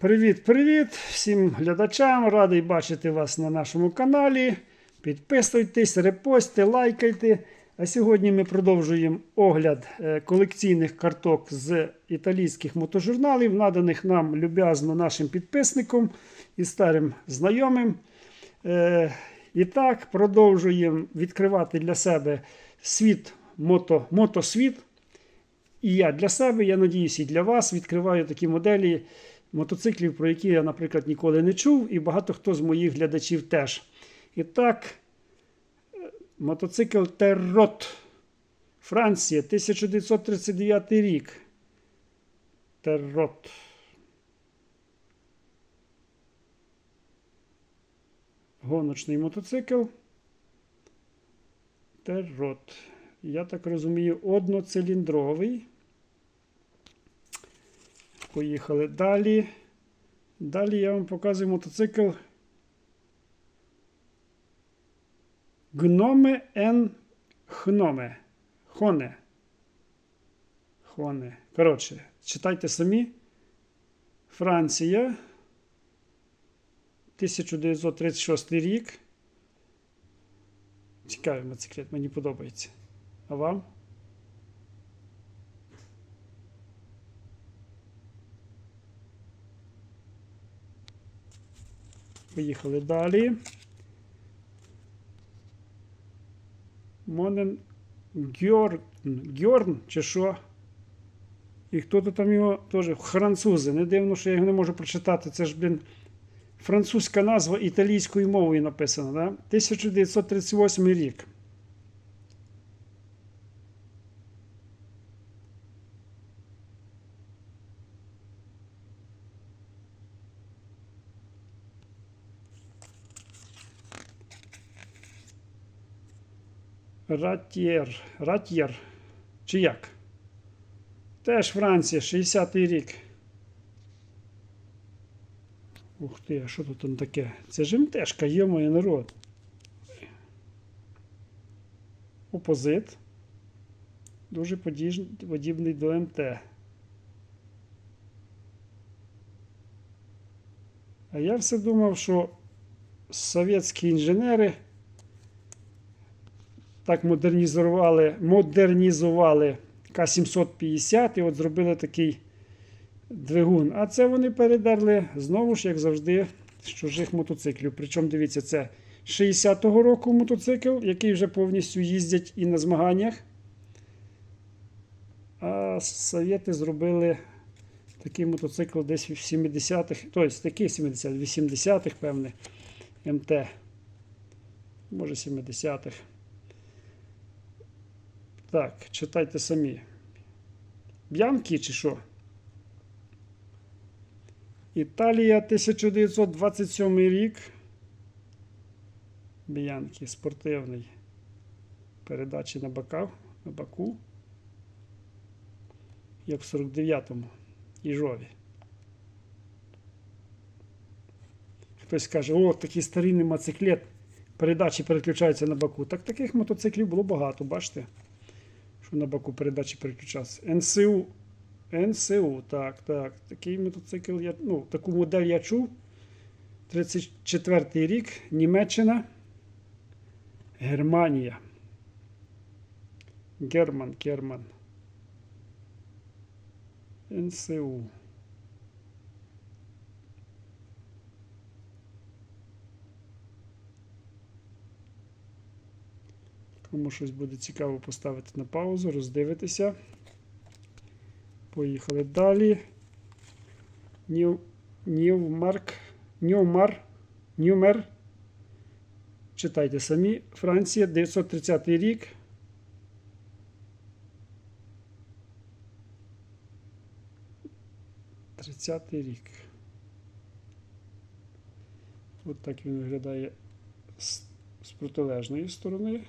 Привіт-привіт всім глядачам! Радий бачити вас на нашому каналі. Підписуйтесь, репостите, лайкайте. А сьогодні ми продовжуємо огляд е, колекційних карток з італійських мотожурналів, наданих нам люб'язно нашим підписникам і старим знайомим. Е, І так, продовжуємо відкривати для себе світ мото, мотосвіт. І я для себе, я надіюсь, і для вас відкриваю такі моделі мотоциклів, про які я, наприклад, ніколи не чув, і багато хто з моїх глядачів теж. І так, е, мотоцикл Террот, Франція, 1939 рік. Террот. Гоночний мотоцикл. Террот. Я так розумію, одноциліндровий. Поїхали далі. Далі я вам показую мотоцикл Гноме Н Хноме. Хоне. Хоне. Коротше, читайте самі. Франція. 1936 рік. Цікавий мотоциклет, мені подобається. А вам? Поїхали далі. Монен Гьорн, Гьорн чи що? І хто-то там його теж французи. Не дивно, що я його не можу прочитати. Це ж, блін, французька назва італійською мовою написана. Да? 1938 рік. Ратьєр. Ратьєр. Чи як? Теж Франція, 60-й рік. Ух ти, а що тут там таке? Це ж МТшка, є моє народ. Опозит. Дуже подібний до МТ. А я все думав, що совєтські інженери так модернізували, модернізували К-750 і от зробили такий двигун. А це вони передерли знову ж, як завжди, з чужих мотоциклів. Причому, дивіться, це 60-го року мотоцикл, який вже повністю їздять і на змаганнях. А совєти зробили такий мотоцикл десь в 70-х, тобто такий 70 80-х, певне, МТ. Може 70-х. Так, читайте самі. Б'янки чи що? Італія 1927 рік. Б'янки спортивний. Передачі на боках, на боку. Як в 49-му Іжові. Хтось каже, о, такий старинний мотоциклет. Передачі переключаються на боку. Так таких мотоциклів було багато, бачите? Що на боку передачі переключався. НСУ. НСУ, так, так. Такий мотоцикл я. Ну, таку модель я чув. 34 рік. Німеччина. Германія. Герман, Герман. НСУ. Кому щось буде цікаво поставити на паузу, роздивитися. Поїхали далі. Нів, Нівмарк. Ньюмар. Ньюмер. Читайте самі. Франція, 930 рік. Тридцятий рік. От так він виглядає з протилежної сторони.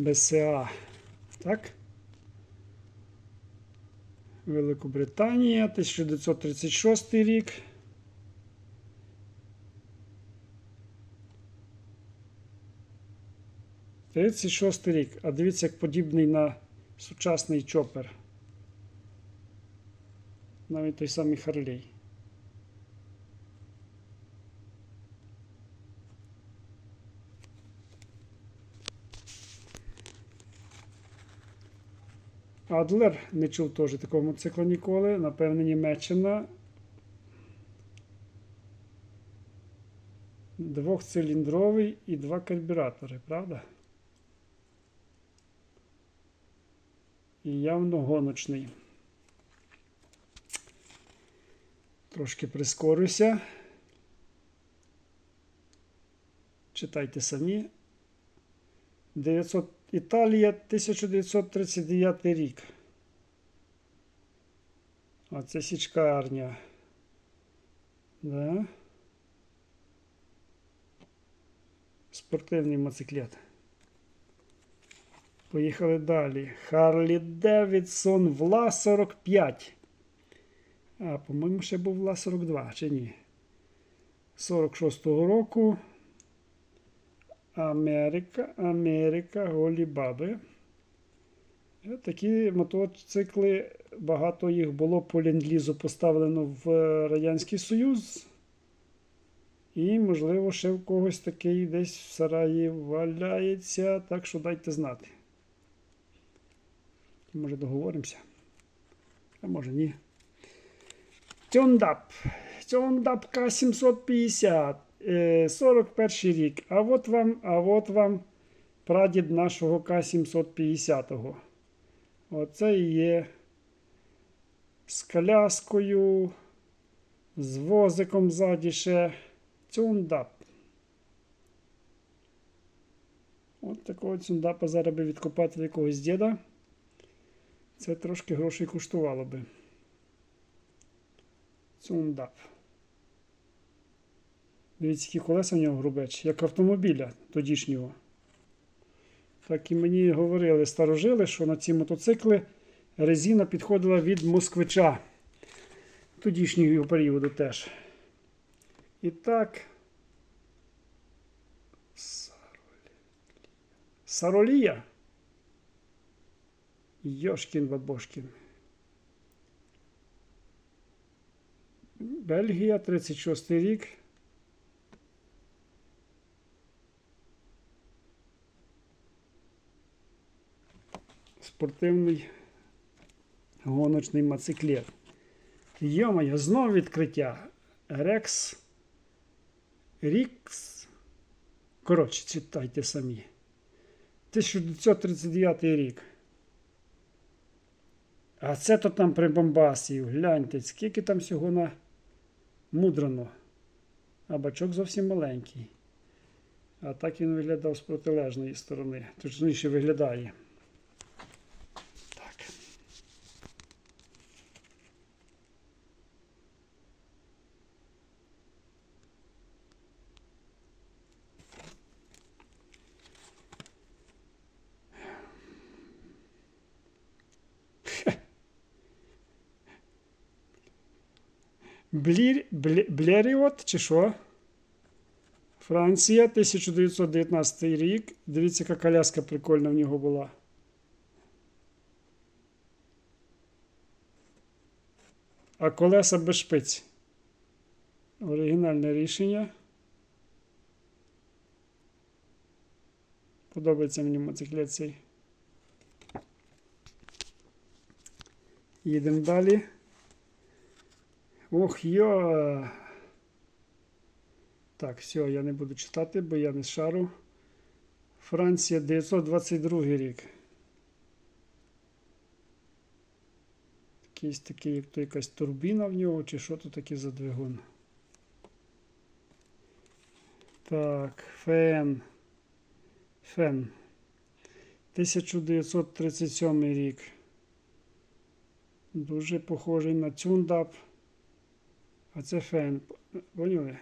БСА. Так. Великобританія, 1936 рік. Тридцять шостий рік. А дивіться, як подібний на Сучасний чопер. Навіть той самий Харлей. Адлер не чув теж такого мотоцикла ніколи. Напевне, Німеччина. Двохциліндровий і два карбюратори, правда? І явно гоночний. Трошки прискорюся. Читайте самі. 900 Італія 1939 рік. А це січкарня. Да. Спортивний мотоциклет. Поїхали далі. Харлі Девідсон Вла 45. А, по-моєму, ще був Вла 42, чи ні? 46-го року. Америка, Америка, голі баби. Е, Такі мотоцикли, багато їх було по ленд-лізу поставлено в Радянський Союз. І, можливо, ще в когось такий десь в сараї валяється, так що дайте знати. Може договоримося? А може ні. Тюндап. Тюндап К750. Е, 41 рік. А от вам, а от вам прадід нашого К750. Оце і є з коляскою, з возиком ззаді ще. Цюндап. От такого цюндапа зараз би відкопати в якогось діда. Це трошки грошей коштувало би. Цундап. Дивіться, які колеса в нього грубечі, як автомобіля тодішнього. Так і мені говорили старожили, що на ці мотоцикли резина підходила від москвича тодішнього періоду теж. І так. Саролія. Йошкін бабошкін. Бельгія, 36 рік. Спортивний гоночний мотоциклет. Йомайо, знову відкриття. Рекс. Рікс. Коротше, читайте самі. 1939 рік. А це то там при Бомбасі. Гляньте, скільки там всього на мудрано. А бачок зовсім маленький. А так він виглядав з протилежної сторони. Точніше виглядає. Блір, Бле- Блеріот чи що? Франція, 1919 рік. Дивіться, яка коляска прикольна в нього була. А колеса без шпиць. Оригінальне рішення. Подобається мені мотоциклет цей. Їдемо далі. Ох, йо. Так, все, я не буду читати, бо я не шару. Франція 922 рік. Якийсь такий, як то якась турбіна в нього, чи що то таке за двигун. Так, фен. Фен. 1937 рік. Дуже похожий на цюндап. А це фен. Поняли?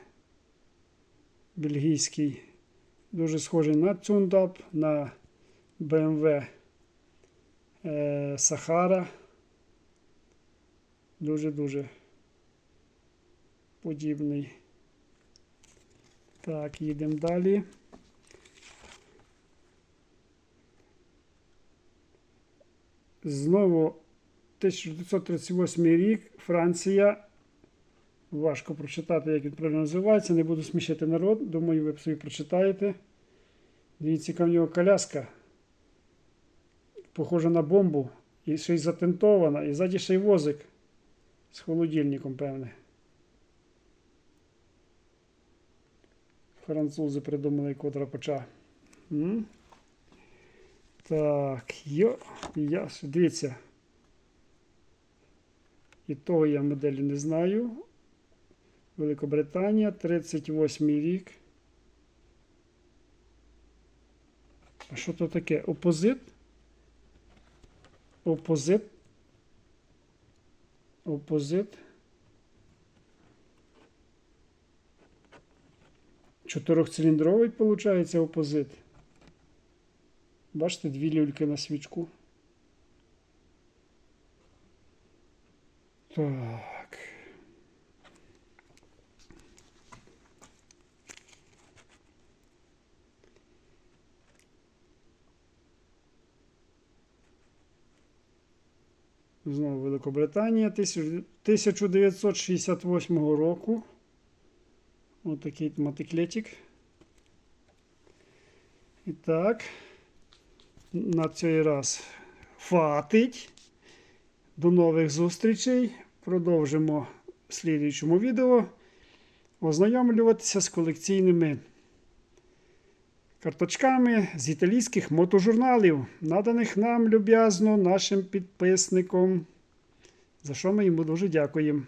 Бельгійський. Дуже схожий на цюндап, на BMW е, Сахара. Дуже-дуже подібний. Так, їдемо далі. Знову 1938 рік, Франція. Важко прочитати, як він правильно називається. Не буду смішити народ. Думаю, ви собі прочитаєте. Дивіться, яка в нього коляска. Похожа на бомбу. І ще й затентована. І ззаді ще й возик з холодильником, певне. Французи придумали квадрапоча. М? Так, йо, я, дивіться. І того я моделі не знаю. Великобританія, 38 рік. А що то таке? Опозит? Опозит? Опозит. Чотирьохциліндровий, виходить, опозит. Бачите, дві люльки на свічку. Так. Знову Великобританія 1968 року. Ось такий мотоциклетик. І так, на цей раз хватить. До нових зустрічей. Продовжимо в слідуючому відео ознайомлюватися з колекційними карточками з італійських мотожурналів, наданих нам люб'язно нашим підписником, За що ми йому дуже дякуємо.